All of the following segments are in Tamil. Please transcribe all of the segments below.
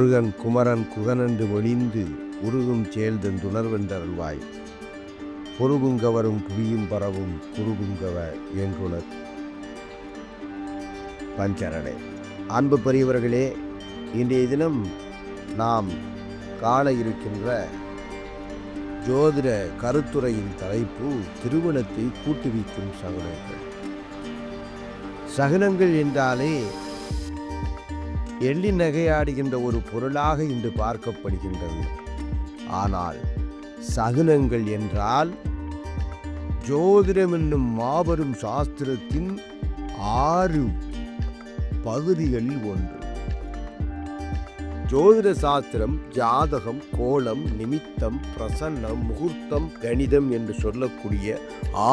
முருகன் குமரன் குகனென்று ஒளிந்து உருகும் செயல்தன் துணர்வென்றருள்வாய் பொருகுங்கவரும் புவியும் பரவும் குருகுங்கவ என்றுணர். பஞ்சரடை அன்பு பெரியவர்களே இன்றைய தினம் நாம் காண இருக்கின்ற ஜோதிட கருத்துரையின் தலைப்பு திருமணத்தை கூட்டுவிக்கும் சகுனங்கள். சகுனங்கள் என்றாலே எள்ளி நகையாடுகின்ற ஒரு பொருளாக இன்று பார்க்கப்படுகின்றது. ஆனால் சகுனங்கள் என்றால் ஜோதிடம் என்னும் மாபெரும் சாஸ்திரத்தின் ஆறு பகுதிகளில் ஒன்று. ஜோதிட சாஸ்திரம் ஜாதகம் கோலம் நிமித்தம் பிரசன்னம் முகூர்த்தம் கணிதம் என்று சொல்லக்கூடிய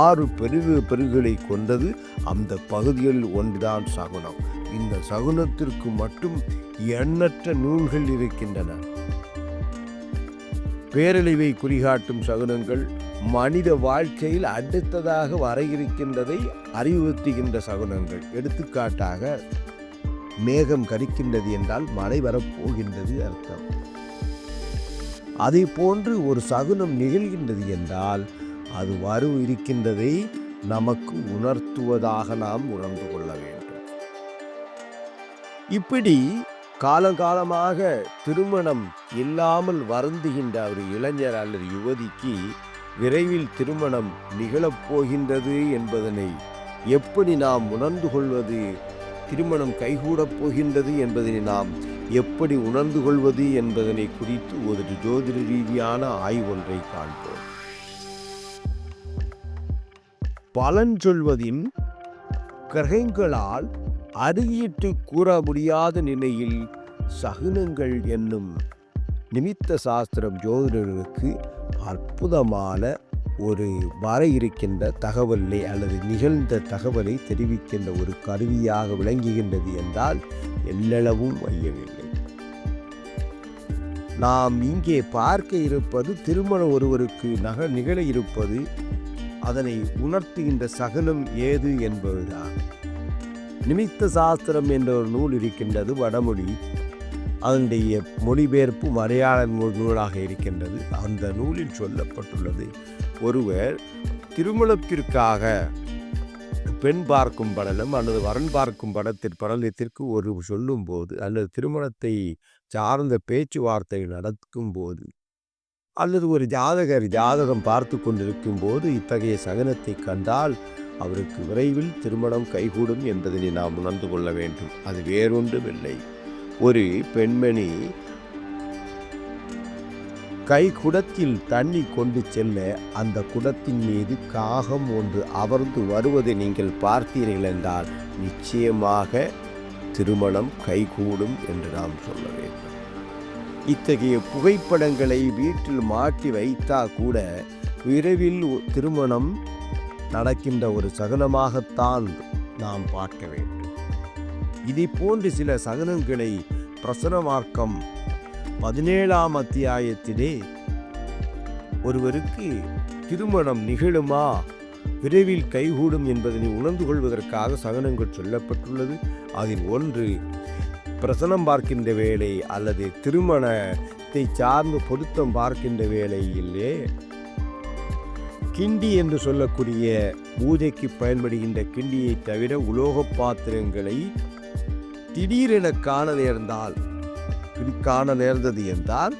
ஆறு பெருகு பெருகுகளை கொண்டது அந்த பகுதிகளில் ஒன்றுதான் சகுனம். இந்த சகுனத்திற்கு மட்டும் எண்ணற்ற நூல்கள் இருக்கின்றன. பேரழிவை குறிகாட்டும் சகுனங்கள் மனித வாழ்க்கையில் அடுத்ததாக வர இருக்கின்றதை அறிவுறுத்துகின்ற சகுனங்கள். எடுத்துக்காட்டாக மேகம் கரிக்கின்றது என்றால் மழை வரப்போகின்றது அர்த்தம். அதை போன்று ஒரு சகுனம் நிகழ்கின்றது என்றால் அது வரு இருக்கின்றதை நமக்கு உணர்த்துவதாக நாம் உணர்ந்து கொள்ள வேண்டும். இப்படி காலங்காலமாக திருமணம் இல்லாமல் வருந்துகின்ற ஒரு இளைஞர் அல்லது யுவதிக்கு விரைவில் திருமணம் நிகழப்போகின்றது என்பதனை எப்படி நாம் உணர்ந்து கொள்வது? திருமணம் கைகூடப் போகின்றது என்பதனை நாம் எப்படி உணர்ந்து கொள்வது என்பதனை குறித்து ஒரு ஜோதிட ரீதியான ஆய்வொன்றை காண்போம். பலன் சொல்வதின் கிரகங்களால் அருகிட்டு கூற முடியாத நிலையில் சகுனங்கள் என்னும் நிமித்த சாஸ்திரம் ஜோதிடர்களுக்கு அற்புதமான ஒரு வர இருக்கின்ற தகவலை அல்லது நிகழ்ந்த தகவலை தெரிவிக்கின்ற ஒரு கருவியாக விளங்குகின்றது என்றால் எல்லளவும் ஐயவில்லை நாம் இங்கே பார்க்க இருப்பது திருமணம் ஒருவருக்கு நக நிகழ இருப்பது அதனை உணர்த்துகின்ற சகனம் ஏது என்பதுதான். நிமித்த சாஸ்திரம் என்ற ஒரு நூல் இருக்கின்றது வடமொழி. அதனுடைய மொழிபெயர்ப்பு மலையாள நூல் நூலாக இருக்கின்றது. அந்த நூலில் சொல்லப்பட்டுள்ளது ஒருவர் திருமணத்திற்காக பெண் பார்க்கும் படலம் அல்லது வரன் பார்க்கும் படத்தில் படலத்திற்கு ஒரு சொல்லும்போது அல்லது திருமணத்தை சார்ந்த பேச்சுவார்த்தை நடக்கும் போது அல்லது ஒரு ஜாதகர் ஜாதகம் பார்த்து கொண்டிருக்கும் போது இத்தகைய சகனத்தை கண்டால் அவருக்கு விரைவில் திருமணம் கைகூடும் என்பதனை நாம் உணர்ந்து கொள்ள வேண்டும். அது வேறொன்றுமில்லை. ஒரு பெண்மணி கை குடத்தில் தண்ணி கொண்டு செல்ல அந்த குடத்தின் மீது காகம் ஒன்று அமர்ந்து வருவதை நீங்கள் பார்த்தீர்கள் என்றால் நிச்சயமாக திருமணம் கைகூடும் என்று நாம் சொல்ல வேண்டும். இத்தகைய புகைப்படங்களை வீட்டில் மாட்டி வைத்தா கூட விரைவில் திருமணம் நடக்கின்ற ஒரு சகனமாகத்தான் நாம் பார்க்க வேண்டும். இதை போன்று சில சகனங்களை பிரசனமாக்கம் பதினேழாம் அத்தியாயத்திலே ஒருவருக்கு திருமணம் நிகழுமா? விரைவில் கைகூடும் என்பதனை உணர்ந்து கொள்வதற்காக சகனங்கள் சொல்லப்பட்டுள்ளது. அதில் ஒன்று பிரசனம் பார்க்கின்ற வேலை அல்லது திருமணத்தை சார்ந்து பொருத்தம் பார்க்கின்ற வேளையிலே கிண்டி என்று சொல்லக்கூடிய பூஜைக்கு பயன்படுகின்ற கிண்டியை தவிர உலோக பாத்திரங்களை திடீரென காண நேர்ந்தால் காண நேர்ந்தது என்றால்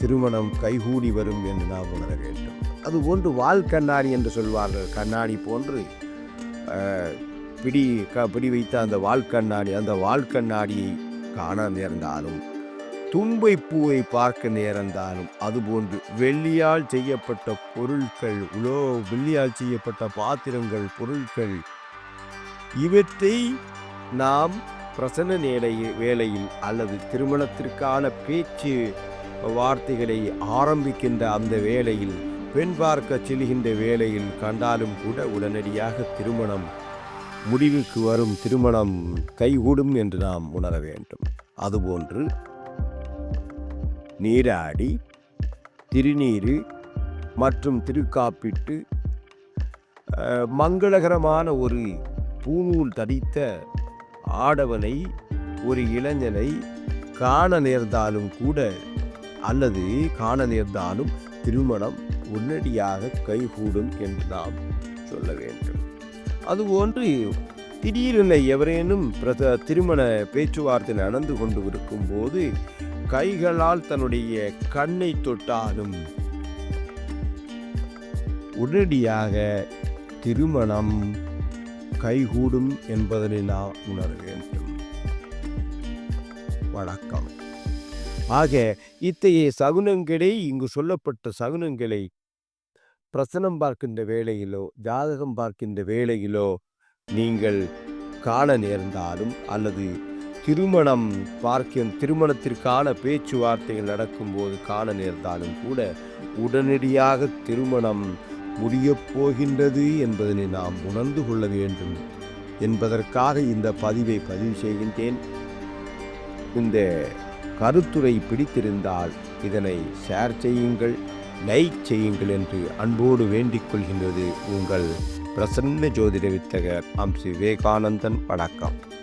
திருமணம் கைகூடி வரும் என்று நாம் உணர வேண்டும். அது ஒன்று வால் கண்ணாடி என்று சொல்வார்கள். கண்ணாடி போன்று பிடி க பிடி வைத்த அந்த வால் கண்ணாடி அந்த வால் கண்ணாடியை காண நேர்ந்தாலும் தும்பை பூவை பார்க்க நேர்ந்தாலும் அதுபோன்று வெள்ளியால் செய்யப்பட்ட பொருட்கள் உலோ வெள்ளியால் செய்யப்பட்ட பாத்திரங்கள் பொருட்கள் இவற்றை நாம் பிரசன்ன நேலை வேளையில் அல்லது திருமணத்திற்கான பேச்சு வார்த்தைகளை ஆரம்பிக்கின்ற அந்த வேளையில் பெண் பார்க்க செல்கின்ற வேளையில் கண்டாலும் கூட உடனடியாக திருமணம் முடிவுக்கு வரும் திருமணம் கைகூடும் என்று நாம் உணர வேண்டும். அதுபோன்று நீராடி திருநீரு மற்றும் திருக்காப்பிட்டு மங்களகரமான ஒரு பூநூல் தடித்த ஆடவனை ஒரு இளைஞனை காண நேர்ந்தாலும் கூட அல்லது காண நேர்ந்தாலும் திருமணம் உடனடியாக கைகூடும் என்று நாம் சொல்ல வேண்டும். அதுபோன்று திடீரென எவரேனும் பிரத திருமண பேச்சுவார்த்தை நடந்து கொண்டு இருக்கும்போது கைகளால் தன்னுடைய கண்ணை தொட்டாலும் உடனடியாக திருமணம் கைகூடும் என்பதனை நாம் உணர வேண்டும். வணக்கம். ஆக இத்தகைய சகுனங்களை இங்கு சொல்லப்பட்ட சகுனங்களை பிரசனம் பார்க்கின்ற வேளையிலோ ஜாதகம் பார்க்கின்ற வேளையிலோ நீங்கள் காண நேர்ந்தாலும் அல்லது திருமணம் பார்க்கும் திருமணத்திற்கான பேச்சுவார்த்தைகள் நடக்கும்போது காண நேர்ந்தாலும் கூட உடனடியாக திருமணம் முடியப் போகின்றது என்பதனை நாம் உணர்ந்து கொள்ள வேண்டும் என்பதற்காக இந்த பதிவை பதிவு செய்கின்றேன். இந்த கருத்துரை பிடித்திருந்தால் இதனை ஷேர் செய்யுங்கள் லைக் செய்யுங்கள் என்று அன்போடு வேண்டிக் கொள்கின்றது உங்கள் பிரசன்ன ஜோதிட வித்தகர் அம்சி விவேகானந்தன். வணக்கம்.